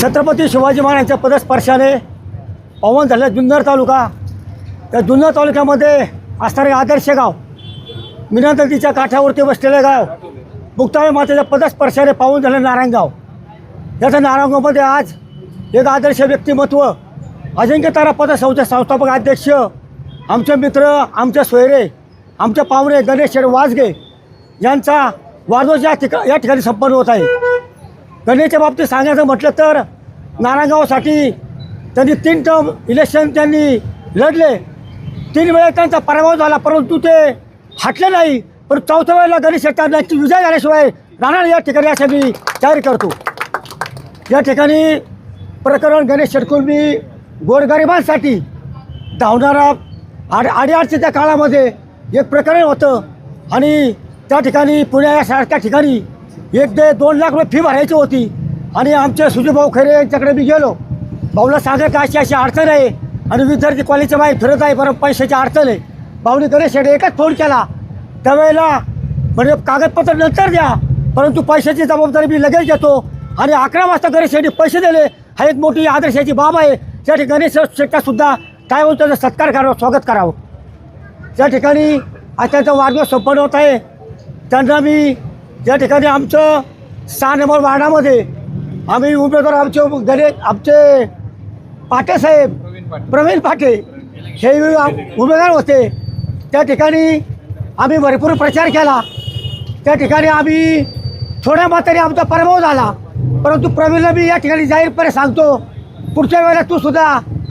छत्रपती शिवाजी महाराजांच्या पदस्पर्शाने पवन झालं जुन्नर तालुका. त्या जुन्नर तालुक्यामध्ये असणारे आदर्श गाव मीना नदीच्या काठावरती बसलेलं गाव मुक्ताबाई मातेच्या पदस्पर्शाने पाहून झालं नारायणगाव याचं नारायणगावमध्ये आज एक आदर्श व्यक्तिमत्व अजिंक्य तारा पदसंस्थेचे संस्थापक अध्यक्ष आमचे मित्र आमचे सोयरे आमचे पाहुणे गणेश वाजगे यांचा वाढदिवस या ठिका या ठिकाणी संपन्न होत आहे. गणेशच्या बाबतीत सांगायचं म्हटलं तर नारायणगावसाठी त्यांनी तीन टर्म इलेक्शन त्यांनी लढले. तीन वेळा त्यांचा पराभव झाला परंतु ते हटले नाही. पण चौथ्या वेळेला गणेश शेट्टांची विजय झाल्याशिवाय राहणार या ठिकाणी असं मी जाहीर करतो. या ठिकाणी प्रकरण गणेश शेटकुलमी गोरगरिबांसाठी धावणारा आड अडीअडचणीच्या काळामध्ये एक प्रकरण होतं. आणि त्या ठिकाणी पुण्यासारख्या ठिकाणी एक ते दोन लाख रुपये फी भरायची होती. आणि आमचे सुजूभाऊ खरे यांच्याकडे मी गेलो. भाऊला सांगत का अशी अशी अडचण आहे? आणि विद्यार्थी कॉलेजच्या बाहेर फिरत आहे बरं पैशाची अडचण आहे. भाऊने गणेश शेडे एकच फोन केला. त्यावेळेला म्हणजे कागदपत्र नंतर द्या परंतु पैशाची जबाबदारी मी लगेच घेतो. आणि अकरा वाजता गणेश शेट्टी पैसे दिले. हा एक मोठी आदर्शाची बाब आहे. त्या ठिकाणी गणेश काय होऊन त्याचा सत्कार करावं स्वागत करावं. त्या ठिकाणी आज त्यांचा वाढदिवस संपन्न होत आहे. त्यांना मी या ठिकाणी आमचं सहा नंबर वार्डामध्ये आम्ही उमेदवार आमचे गणे आमचे पाटेसाहेब प्रवीण पाटे हे उमेदवार होते. त्या ठिकाणी आम्ही भरपूर प्रचार केला. त्या ठिकाणी आम्ही थोड्या मात्राने आमचा पराभव झाला. परंतु प्रवीणला मी या ठिकाणी जाहीरपणे सांगतो पुढच्या वेळेला तू सुद्धा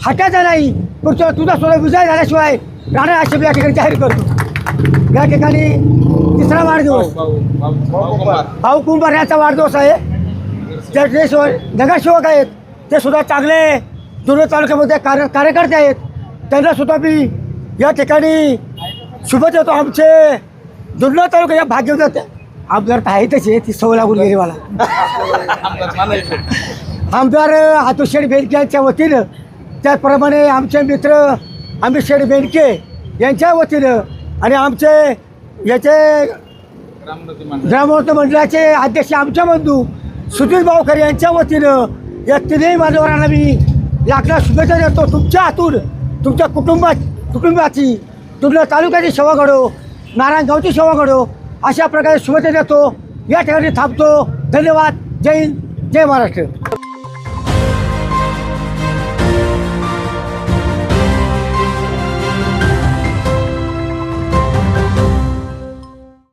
हटायचा नाही पुढच्या वेळेला तुझा सुद्धा विजय झाल्याशिवाय राणा असे या ठिकाणी जाहीर करतो. या ठिकाणी तिसरा वाढदिवस. भाऊ कुंभार. याचा वाढदिवस आहे. शिवाय नगरसेवक आहेत. ते सुद्धा चांगले जुन्नर तालुक्यामध्ये कार्य कार्यकर्ते आहेत. त्यांना सुद्धा मी या ठिकाणी शुभ देतो आमचे जुन्नर तालुका या भाग्यवत आमदार तर आहेतच आहे ती सवय लागून गेली मला. आमदार हातूशेठ बेनके यांच्या वतीनं. त्याचप्रमाणे आमचे मित्र अमित शेठ बेनके यांच्या वतीनं आणि आमचे याचे ग्रामोत्तर मंडळाचे अध्यक्ष आमच्या बंधू सुधीर भाऊकर यांच्या वतीनं या तिन्ही मान्यवरांना मी लाखला शुभेच्छा देतो. तुमच्या हातून तुमच्या कुटुंबात कुटुंबाची तुमच्या तालुक्याची सेवा घडो नारायणगावची सेवा घडो अशा प्रकारे शुभेच्छा देतो. या ठिकाणी थांबतो. धन्यवाद. जय हिंद. जय महाराष्ट्र.